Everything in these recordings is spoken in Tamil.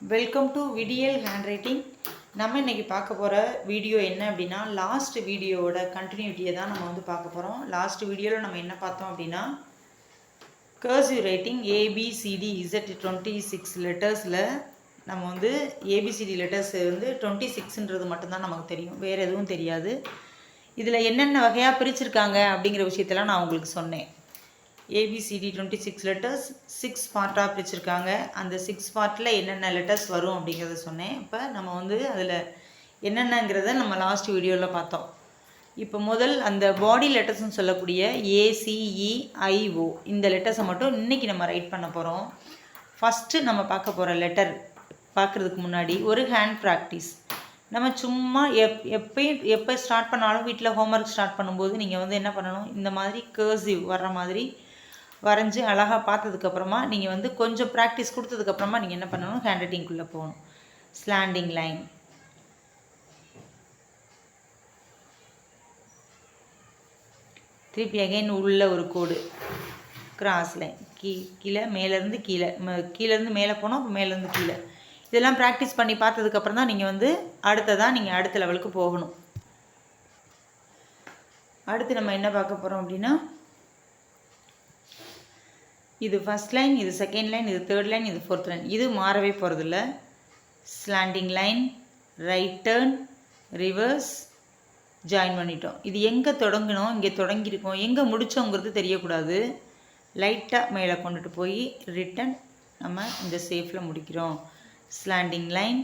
Welcome to Vidiyal hand writing நம்ம இன்றைக்கி பார்க்க போகிற வீடியோ என்ன அப்படின்னா லாஸ்ட் வீடியோவோட கண்டினியூட்டியை தான் நம்ம வந்து பார்க்க போகிறோம் லாஸ்ட் வீடியோவில் நம்ம என்ன பார்த்தோம் அப்படின்னா cursive writing A B C D Z twenty six லெட்டர்ஸில் நம்ம வந்து A B C D letters வந்து டுவெண்ட்டி சிக்ஸ்ன்றது மட்டும்தான் நமக்கு தெரியும். வேறு எதுவும் தெரியாது. இதில் என்னென்ன வகையாக பிரிச்சிருக்காங்க அப்படிங்கிற விஷயத்தெல்லாம் நான் உங்களுக்கு சொன்னேன். A B C D twenty six letters six பார்ட்டாக பிரிச்சிருக்காங்க. அந்த சிக்ஸ் பார்ட்டில் என்னென்ன லெட்டர்ஸ் வரும் அப்படிங்கிறத சொன்னேன். இப்போ நம்ம வந்து அதில் என்னென்னங்கிறத நம்ம லாஸ்ட் வீடியோவில் பார்த்தோம். இப்போ முதல் அந்த பாடி லெட்டர்ஸ்னு சொல்லக்கூடிய ஏசிஇஐஓ e, இந்த லெட்டர்ஸை மட்டும் இன்றைக்கி நம்ம ரைட் பண்ண போகிறோம் ஃபஸ்ட்டு நம்ம பார்க்க போகிற லெட்டர் பார்க்குறதுக்கு முன்னாடி ஒரு ஹேண்ட் ப்ராக்டிஸ் நம்ம சும்மா எப் எப்பயும் எப்போ ஸ்டார்ட் பண்ணாலும் வீட்டில் ஹோம்ஒர்க் ஸ்டார்ட் பண்ணும்போது நீங்கள் வந்து என்ன பண்ணணும்? இந்த மாதிரி கேர்சிவ் வர்ற மாதிரி வரைஞ்சி அழகாக பார்த்ததுக்கப்புறமா நீங்கள் வந்து கொஞ்சம் ப்ராக்டிஸ் கொடுத்ததுக்கப்புறமா நீங்கள் என்ன பண்ணணும்? ஹேண்ட் ரைட்டிங்குள்ளே போகணும். ஸ்லாண்டிங் லைன் திருப்பி அகைன் உள்ள ஒரு கோடு. கிராஸ் லைன் கீ கீழே மேலேருந்து கீழே. ம- கீழேருந்து மேலே போனோம் அப்போ மேலேருந்து கீழே. இதெல்லாம் ப்ராக்டிஸ் பண்ணி பார்த்ததுக்கப்புறம் தான் நீங்கள் வந்து அடுத்ததான் நீங்கள் அடுத்த லெவலுக்கு போகணும். அடுத்து நம்ம என்ன பார்க்க போகிறோம் அப்படின்னா இது ஃபர்ஸ்ட் லைன் இது செகண்ட் லைன் இது தேர்ட் லைன் இது ஃபோர்த் லைன் இது மாறவே போகிறதில்ல slanting line right turn reverse join பண்ணிட்டோம். இது எங்கே தொடங்கினோம் இங்கே தொடங்கியிருக்கோம் எங்கே முடித்தோங்கிறது தெரியக்கூடாது. லைட்டாக மேலே கொண்டுட்டு போய் ரிட்டன் நம்ம இந்த சேஃபில் முடிக்கிறோம். Slanting line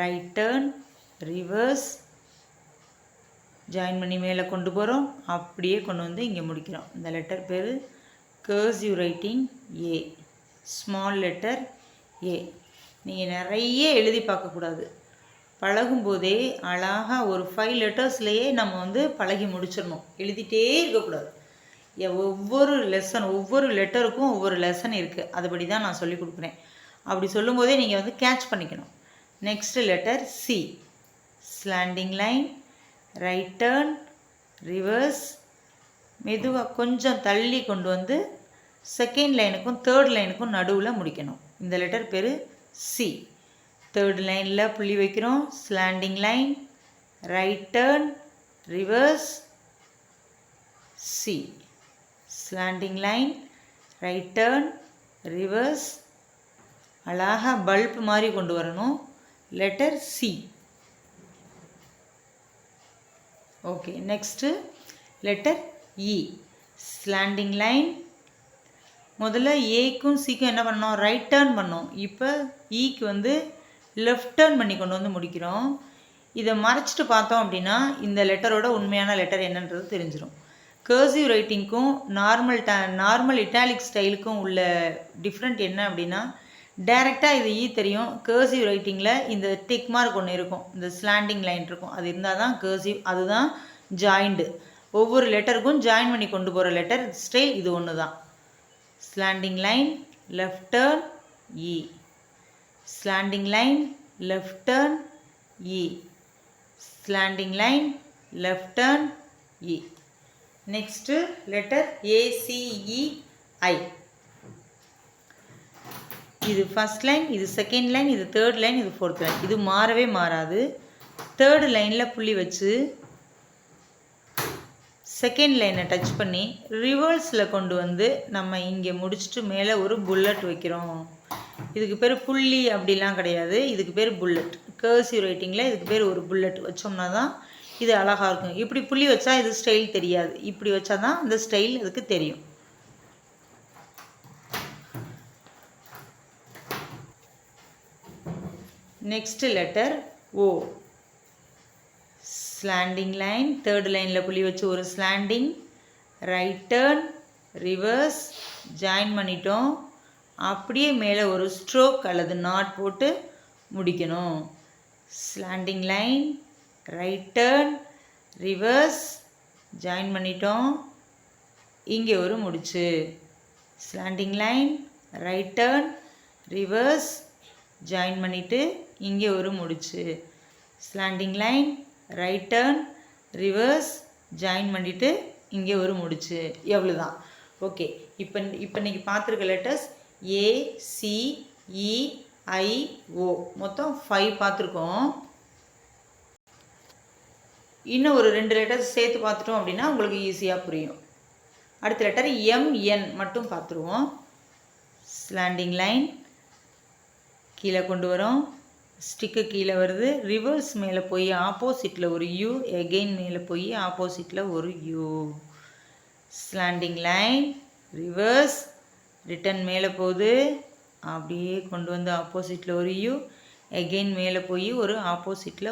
right turn reverse join பண்ணி மேலே கொண்டு போகிறோம் அப்படியே கொண்டு வந்து இங்கே முடிக்கிறோம். இந்த லெட்டர் பேர் cursive writing A small letter A நீங்கள் நிறைய எழுதி பார்க்கக்கூடாது. பழகும்போதே அழகாக ஒரு ஃபைவ் லெட்டர்ஸ்லேயே நம்ம வந்து பழகி முடிச்சிடணும். எழுதிட்டே இருக்கக்கூடாது. ஒவ்வொரு லெசன் ஒவ்வொரு லெட்டருக்கும் ஒவ்வொரு லெசன் இருக்குது அதுபடி தான் நான் சொல்லி கொடுக்குறேன். அப்படி சொல்லும்போதே நீங்கள் வந்து கேட்ச் பண்ணிக்கணும். Next letter C slanting line right turn reverse மெதுவாக கொஞ்சம் தள்ளி கொண்டு வந்து செகண்ட் லைனுக்கும் தேர்ட் லைனுக்கும் நடுவில் முடிக்கணும். இந்த லெட்டர் பேர் சி தேர்ட் லைனில் புள்ளி வைக்கிறோம். Slanting line right turn reverse C slanting line right turn reverse அழகாக பல்ப் மாதிரி கொண்டு வரணும். Letter C okay next letter E slanting line முதல்ல ஏக்கும் சிக்கும் என்ன பண்ணோம் ரைட் டேர்ன் பண்ணோம் இப்போ ஈக்கு e வந்து லெஃப்ட் டேர்ன் பண்ணி கொண்டு வந்து முடிக்கிறோம். இதை மறைச்சிட்டு பார்த்தோம் அப்படின்னா இந்த லெட்டரோட உண்மையான லெட்டர் என்னன்றது தெரிஞ்சிடும் கர்சிவ் ரைட்டிங்க்கும் நார்மல் ட நார்மல் இட்டாலிக் ஸ்டைலுக்கும் உள்ள டிஃப்ரெண்ட் என்ன அப்படின்னா டைரெக்டாக இது ஈ தெரியும். கர்சிவ் ரைட்டிங்கில் இந்த டிக் மார்க் ஒன்று இருக்கும். இந்த ஸ்லாண்டிங் லைன் இருக்கும். அது இருந்தால் தான் கர்சிவ் அதுதான் ஜாயிண்டு ஒவ்வொரு லெட்டருக்கும் ஜாயின் பண்ணி கொண்டு போகிற லெட்டர் ஸ்டைல் இது ஒன்று தான் slanting line left turn E slanting line left turn E slanting line left turn E next letter A C E I இது ஃபர்ஸ்ட் லைன் இது செகண்ட் லைன் இது தேர்ட் லைன் இது ஃபோர்த் லைன் இது மாறவே மாறாது. தேர்டு லைனில் புள்ளி வச்சு செகண்ட் லைனை டச் பண்ணி ரிவர்ஸில் கொண்டு வந்து நம்ம இங்கே முடிச்சுட்டு மேலே ஒரு புல்லட் வைக்கிறோம். இதுக்கு பேர் புள்ளி அப்படிலாம் கிடையாது. இதுக்கு பேர் புல்லட் கர்சிவ் ரைட்டிங்கில் இதுக்கு பேர் ஒரு புல்லட் வச்சோம்னா தான் இது அழகாக இருக்கும். இப்படி புள்ளி வச்சா இது ஸ்டைல் தெரியாது. இப்படி வச்சா தான் அந்த ஸ்டைல் அதுக்கு தெரியும். Next letter O slanting line third லைனில் புள்ளி வச்சு ஒரு slanting right turn reverse join பண்ணிட்டோம். அப்படியே மேலே ஒரு ஸ்ட்ரோக் அல்லது நாட் போட்டு முடிக்கணும். Slanting line right turn reverse join பண்ணிட்டோம். இங்கே ஒரு முடிச்சு. Slanting line right turn reverse join பண்ணிவிட்டு இங்கே ஒரு முடிச்சு. Slanting line right turn reverse join பண்ணிவிட்டு இங்கே ஒரு முடிச்சு. எவ்வளோ தான் ஓகே இப்போ இப்போ இன்றைக்கி பார்த்துருக்க letters A C E e, I O மொத்தம் ஃபைவ் பார்த்துருக்கோம். இன்னும் ஒரு ரெண்டு லெட்டர் சேர்த்து பார்த்துட்டோம் அப்படின்னா உங்களுக்கு ஈஸியாக புரியும். அடுத்த லெட்டர் எம்என் மட்டும் பார்த்துருவோம். ஸ்லாண்டிங் லைன் கீழே கொண்டு வரோம். ஸ்டிக்கு கீழே வருது. ரிவர்ஸ் மேலே போய் ஆப்போசிட்டில் ஒரு யூ எகெயின் மேலே போய் ஆப்போசிட்டில் ஒரு U slanting line reverse return மேலே போகுது. அப்படியே கொண்டு வந்து ஆப்போசிட்டில் ஒரு யூ எகெயின் மேலே போய் ஒரு ஆப்போசிட்டில்